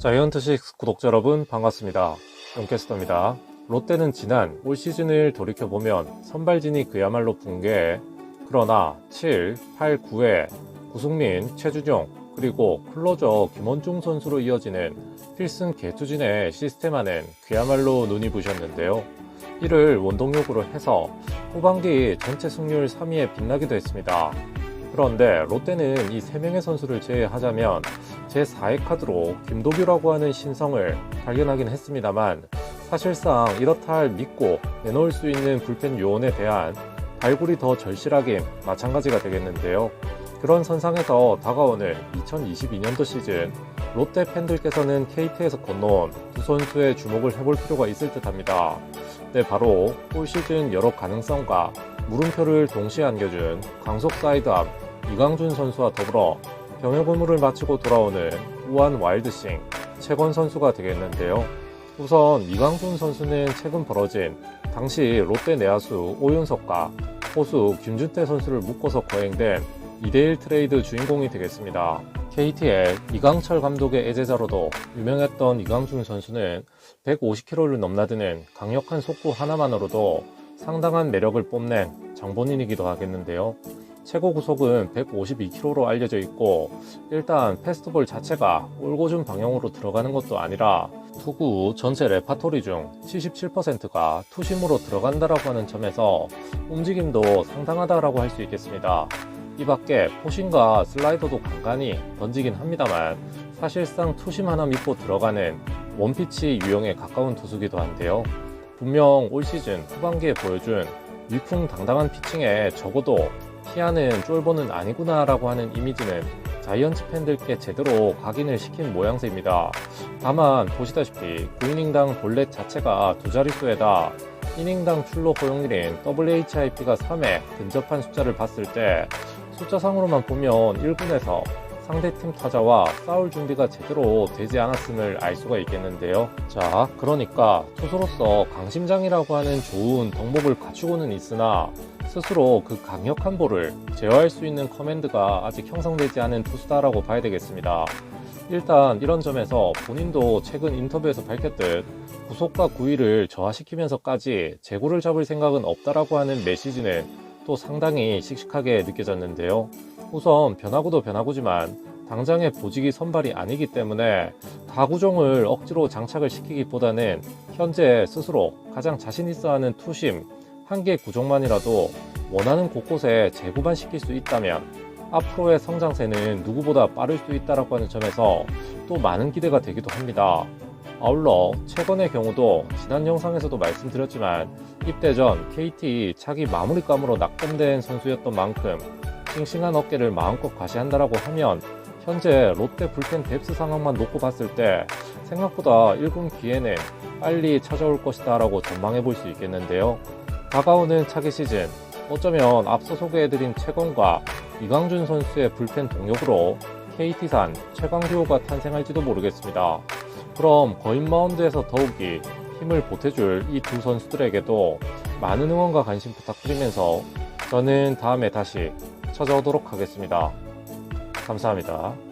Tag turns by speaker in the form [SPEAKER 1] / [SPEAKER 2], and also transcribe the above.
[SPEAKER 1] 자이언트식 구독자 여러분 반갑습니다. 용캐스터입니다. 롯데는 지난 올 시즌을 돌이켜보면 선발진이 그야말로 붕괴 그러나 7, 8, 9회 구승민, 최주종 그리고 클로저 김원중 선수로 이어지는 필승 개투진의 시스템 안엔 그야말로 눈이 부셨는데요. 이를 원동력으로 해서 후반기 전체 승률 3위에 빛나기도 했습니다. 그런데 롯데는 이 3명의 선수를 제외하자면 제4의 카드로 김도규라고 하는 신성을 발견하긴 했습니다만 사실상 이렇다 할 믿고 내놓을 수 있는 불펜 요원에 대한 발굴이 더 절실하긴 마찬가지가 되겠는데요. 그런 선상에서 다가오는 2022년도 시즌 롯데 팬들께서는 KT에서 건너온 두 선수의 주목을 해볼 필요가 있을 듯 합니다. 네, 바로 올 시즌 여러 가능성과 물음표를 동시에 안겨준 강속 사이드암 이강준 선수와 더불어 병역 의무를 마치고 돌아오는 우한 와일드싱 최건 선수가 되겠는데요. 우선 이강준 선수는 최근 벌어진 당시 롯데 내야수 오윤석과 호수 김준태 선수를 묶어서 거행된 2대1 트레이드 주인공이 되겠습니다. KT의 이강철 감독의 애제자로도 유명했던 이강준 선수는 150km를 넘나드는 강력한 속구 하나만으로도 상당한 매력을 뽐낸 장본인이기도 하겠는데요. 최고 구속은 152km로 알려져 있고 일단 페스트볼 자체가 올고준 방향으로 들어가는 것도 아니라 투구 전체 레파토리 중 77%가 투심으로 들어간다라고 하는 점에서 움직임도 상당하다라고 할 수 있겠습니다. 이 밖에 포신과 슬라이더도 간간히 던지긴 합니다만 사실상 투심 하나 믿고 들어가는 원피치 유형에 가까운 투수기도 한데요. 분명 올 시즌 후반기에 보여준 위풍당당한 피칭에 적어도 피하는 쫄보는 아니구나라고 하는 이미지는 자이언츠 팬들께 제대로 각인을 시킨 모양새입니다. 다만 보시다시피 9이닝당 볼넷 자체가 두 자릿수에다 이닝당 출로 허용률인 WHIP가 3에 근접한 숫자를 봤을 때 숫자상으로만 보면 1군에서 상대팀 타자와 싸울 준비가 제대로 되지 않았음을 알 수가 있겠는데요. 자, 그러니까 투수로서 강심장이라고 하는 좋은 덕목을 갖추고는 있으나 스스로 그 강력한 볼을 제어할 수 있는 커맨드가 아직 형성되지 않은 투수다라고 봐야 되겠습니다. 일단 이런 점에서 본인도 최근 인터뷰에서 밝혔듯 구속과 구위를 저하시키면서까지 재고를 잡을 생각은 없다라고 하는 메시지는 또 상당히 씩씩하게 느껴졌는데요. 우선 변화구도 변화구지만 당장의 보직이 선발이 아니기 때문에 다구종을 억지로 장착을 시키기보다는 현재 스스로 가장 자신 있어 하는 투심 한 개 구종만이라도 원하는 곳곳에 재구만 시킬 수 있다면 앞으로의 성장세는 누구보다 빠를 수 있다라고 하는 점에서 또 많은 기대가 되기도 합니다. 아울러 최근의 경우도 지난 영상에서도 말씀드렸지만 입대 전 KT 차기 마무리감으로 낙점된 선수였던 만큼 싱싱한 어깨를 마음껏 과시한다라고 하면 현재 롯데 불펜 뎁스 상황만 놓고 봤을 때 생각보다 1군 기회는 빨리 찾아올 것이다 라고 전망해 볼 수 있겠는데요. 다가오는 차기 시즌 어쩌면 앞서 소개해드린 최건과 이강준 선수의 불펜 동력으로 KT산 최강 듀오가 탄생할지도 모르겠습니다. 그럼 거인 마운드에서 더욱이 힘을 보태줄 이 두 선수들에게도 많은 응원과 관심 부탁드리면서 저는 다음에 다시 찾아오도록 하겠습니다. 감사합니다.